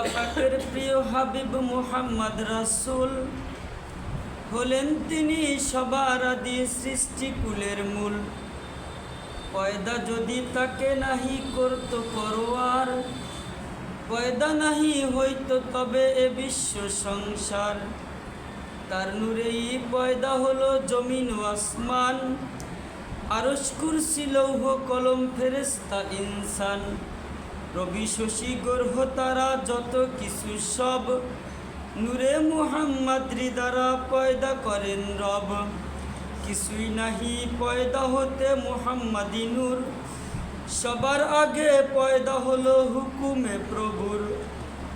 আল্লাহ পাকের প্রিয় হাবিব মুহাম্মদ রাসুল হলেন তিনি সবার আদি সৃষ্টিকুলের মূল। পয়দা যদি তাকে নাহি করত পরোয়ার, পয়দা নাহি হইতো তবে এ বিশ্ব সংসার। তার নূরেই পয়দা হলো জমিন ও আসমান, আরশ কুরসি, লৌহ, কলম ফেরেস্তা ইনসান। রবি শশী গ্রহ তারা যত কিছু সব। নূরে মুহাম্মাদ্রি দ্বারা পয়দা করেন রব। কিছুই নাহি পয়দা হতে মুহাম্মাদি নূর। সবার আগে পয়দা হলো হুকুমে প্রভুর।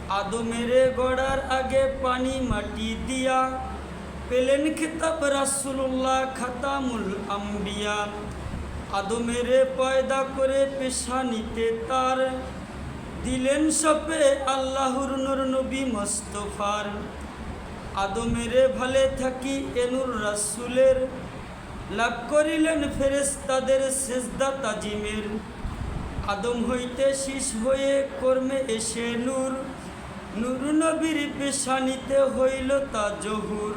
আদমেরে গড়ার আগে পানি মাটি দিয়া। পেলেন খেতাব রাসুল্লাহ খাতামুল আম্বিয়া। আদমেরে পয়দা করে পেশা নিতে তার। দিলেন সপে আল্লাহর নূর নবী মস্তফার। আদমেরে ভালে থাকি এনুর রাসুলের। লাভ করিলেন ফেরেস্তাদের সেজদা তাজিমের। আদম হইতে শীষ হয়ে কর্মে এসে নূর। নূর নবীর পেশানিতে হইল তা জহুর।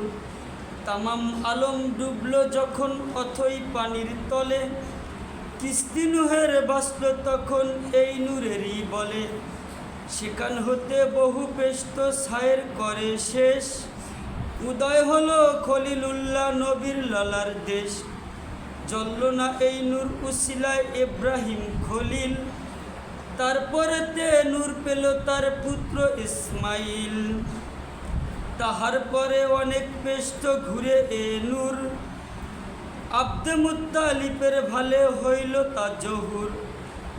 তামাম আলম ডুবল যখন অথই পানির তলে। কিস্তি নুহের বাসল তখন এই নূরেরই বলে। সেখান হতে বহু পেষ্ট সায়ের করে শেষ। উদয় হলো খলিলুল্লাহ নবীর লালার দেশ। জ্বলল না এই নূর উসিলায় ইব্রাহিম খলিল। তারপরেতে নূর পেল তার পুত্র ইসমাইল। তাহার পরে অনেক পেষ্ট ঘুরে এ নূর। আব্দে মুত্তালিপের ভালে হইল তা জহুর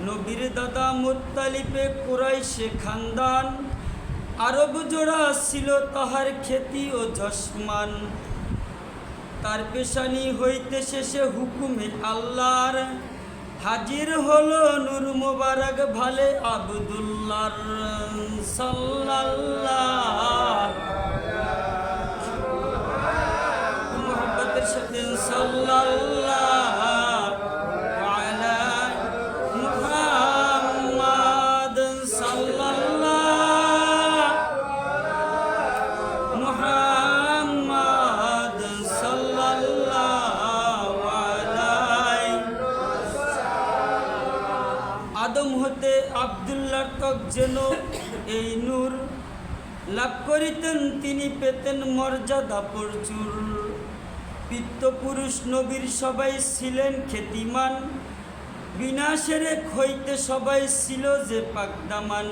নবীর দাদা মুত্তালিপে কুরাইশে খানদান। আরব জোড়া ছিল তাহার খ্যাতি ও যশমান। তার পেশানি হইতে শেষে হুকুমে আল্লাহর। হাজির হলো নূর মোবারক ভালে আবদুল্লার। সাল্লাল্লাহ। আদম হতে আবদুল্লার তক যেন এই নূর লাভ করিতেন, তিনি পেতেন মর্যাদা প্রচুর। পিত্তপুরুষ নবীর সবাই ছিলেন খ্যাতিমান। বিনাশের হইতে সবাই ছিল যে পাকদামান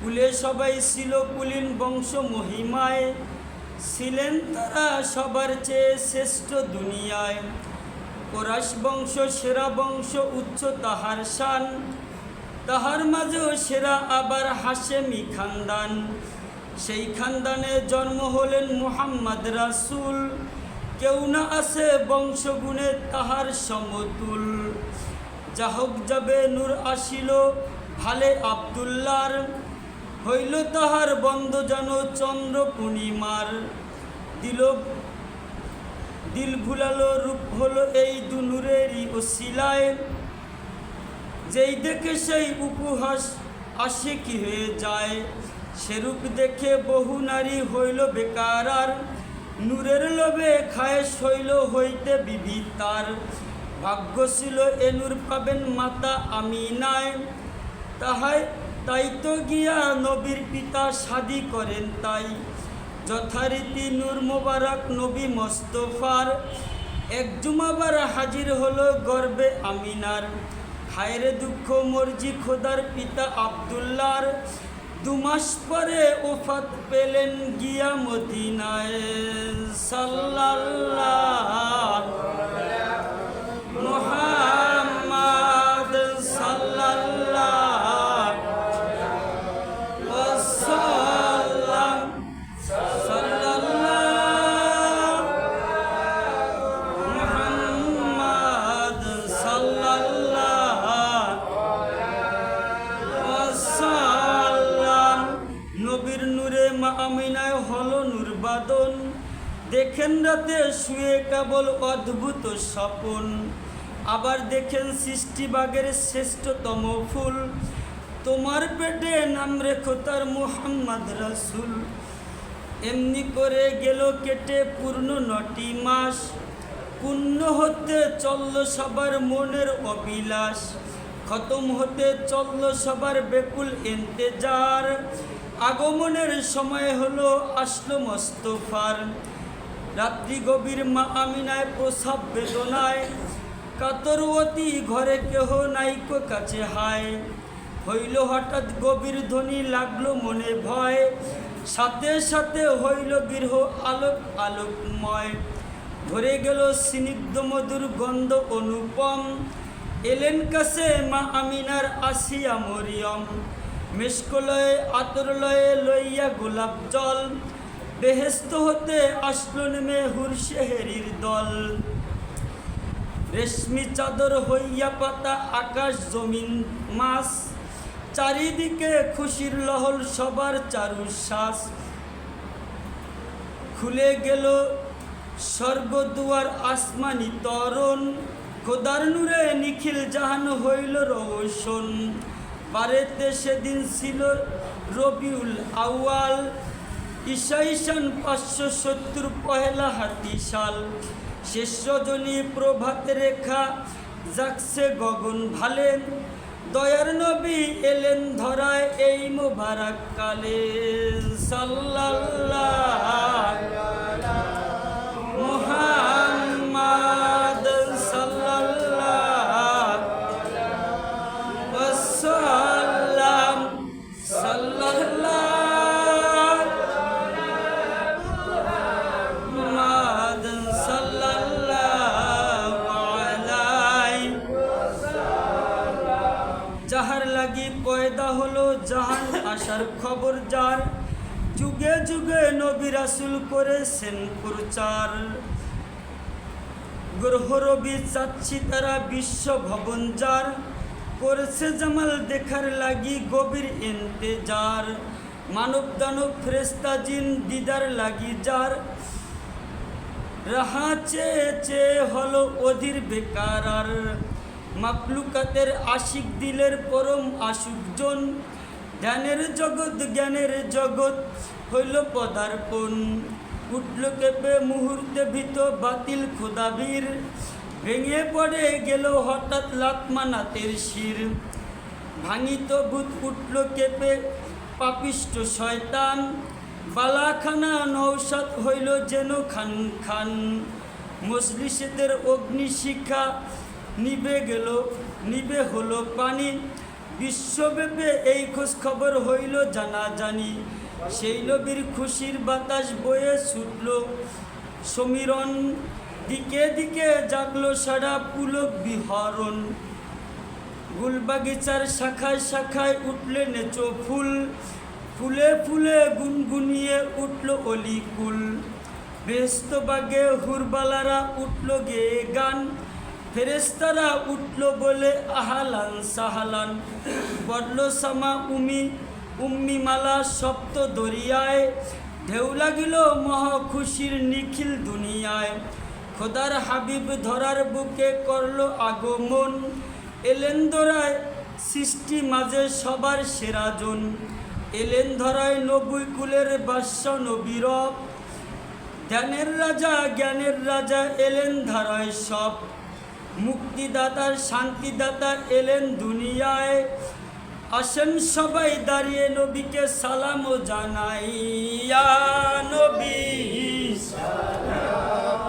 কুলে সবাই ছিল কুলিন বংশ মহিমায়। ছিলেন তারা সবার চেয়ে শ্রেষ্ঠ দুনিয়ায়। কোরাস বংশ, সেরা বংশ, উচ্চ তাহার শান। তাহার মাঝেও সেরা আবার হাসেমি খানদান। সেই খানদানে জন্ম হলেন মুহাম্মদ রাসুল। কেউ না আছে বংশগুণে তাহার সমতুল। যাহক যাবে নূর আসিল ভালে আবদুল্লার। হইল তাহার বন্ধ যেন চন্দ্র পূর্ণিমার দিল দিল ভুলালো রূপ হলো এই দুনুরেরই ওসিলায় যেই দেখে সেই উপহাস আসে কি হয়ে যায়? সেরূপ দেখে বহু নারী হইল বেকার আর নূরের লোভে খায়েশ হইল হইতে বিবিধ তার ভাগ্য ছিল এ নূর পাবেন মাতা আমি নাই তাহাই, তাই তো গিয়া নবীর পিতা শাদি করেন তাই। যথারীতি নূর মোবারক নবী মোস্তফার। এক জুমাবার হাজির হলো গর্বে আমিনার। হায়রে দুঃখ মর্জি খোদার পিতা আবদুল্লার দু মাস পরে ওফাত পেলেন গিয়া মদিনায় সাল্লাল্লাহ মা আমিনায় হলো নূরবাদন। দেখেন রাতে শুয়ে কেবল অদ্ভুত স্বপন। আবার দেখেন সৃষ্টিবাগের শ্রেষ্ঠতম ফুল। তোমার পেটে নাম রেখো তার মুহাম্মদ রাসুল। এমনি করে গেল কেটে পূর্ণ নটি মাস। পূর্ণ হতে চলল সবার মনের অবিলাস খতম হতে চলল সবার বেকুল এন্তেজার আগমনের সময় হলো আসলো মস্তফার। রাত্রি গভীর মা আমিনায় প্রসাব বেদনায়, কাতরবতী ঘরে কেহ নাইকো কাছে হায়। হইল হঠাৎ গভীর ধ্বনি লাগল মনে ভয়, সাথে সাথে হইল গৃহ আলোক আলোকময়। ভরে গেল স্নিগ্ধ মধুর গন্ধ অনুপম, এলেন কাছে মা আমিনার আসিয়া মরিয়ম। মেশকলয়ে আতরলয়ে লইয়া গোলাপ জল, বেহেস্ত হতে আসলো নেমে হুরশেহেরির দল। রেশমি চাদর হইয়া পাতা, আকাশ জমিন মাস চারিদিকে খুশির লহল সবার চারু শ্বাস। খুলে গেল স্বর্গদুয়ার আসমানি তরণ, খোদার নূরে নিখিল জাহান হইল রোশন। বারেতে সেদিন ছিল রবিউল আউয়াল। ঈশা ঈশান পাঁচশো সত্তর পহেলা হাতি সাল। শেষ রজনী প্রভাতে রেখা যাকছে গগন ভালেন। দয়ার নবী এলেন ধরায় এই মোবারক কালে সাল্লাল্লাহ। লাগি পয়দা হলো জাহান আসার খবর যার। যুগে যুগে নবী রাসুল করেছেন প্রচার। গ্রহ রবি চাচ্ছি তারা বিশ্ব ভবন যার। করেছে জামাল দেখার লাগি গভীর ইন্তেজার। মানব দানব ফ্রেস্তা জিন দিদার লাগি যার। রাহা চেয়ে চেয়ে হলো অধীর বেকার মাকলুকাতের আশিক দিলের পরম আশুকজন ধ্যানের জগৎ, জ্ঞানের জগৎ হইল পদার্পণ। উঠল কেঁপে মুহূর্তে ভীত বাতিল খোদাবীর। ভেঙে পড়ে গেল হঠাৎ লাতমানাতের শির। ভাঙিত ভূত উঠল কেঁপে পাপিষ্ট শয়তান। বালাখানা নৌসাত হইল যেন খান খান। মজলিসেদের অগ্নিশিখা নিবে গেল, নিবে হলো পানি। বিশ্বব্যাপী এই খোঁজ খবর হইল জানা জানি সেই নবীর খুশির বাতাস বয়ে ছুটল। সমীরণ দিকে দিকে জাগলো সারা পুলক বিহরণ। গুলবাগিচার শাখায় শাখায় উঠলে নেচো ফুল। ফুলে ফুলে গুনগুনিয়ে উঠল অলিকুল। ব্যস্ত বাগে হুরবালারা উঠল গে গান। ফেরেস্তারা উঠল বলে, আহালান সাহালান। বডল সামা উমি, উম্মি মালা সপ্ত দরিয়ায়, ঢেউ লাগিল মহা খুশির নিখিল দুনিয়ায়। খোদার হাবিব ধরার বুকে করল আগমন, এলেন ধরায় সৃষ্টি মাঝে সবার সেরাজন এলেন ধরায় নবুই কুলের বাস্য নবীরব ধ্যানের রাজা, জ্ঞানের রাজা এলেন ধারায় সব। মুক্তিদাতার শান্তিদাতার এলেন দুনিয়ায়। আসেন সবাই দাঁড়িয়ে নবীকে সালাম ও জানাইয়া নবী সালাম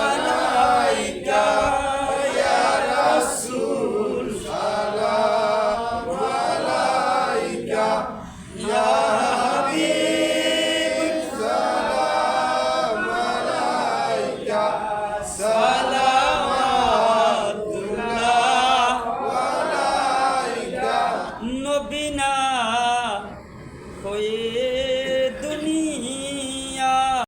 আলাইকা।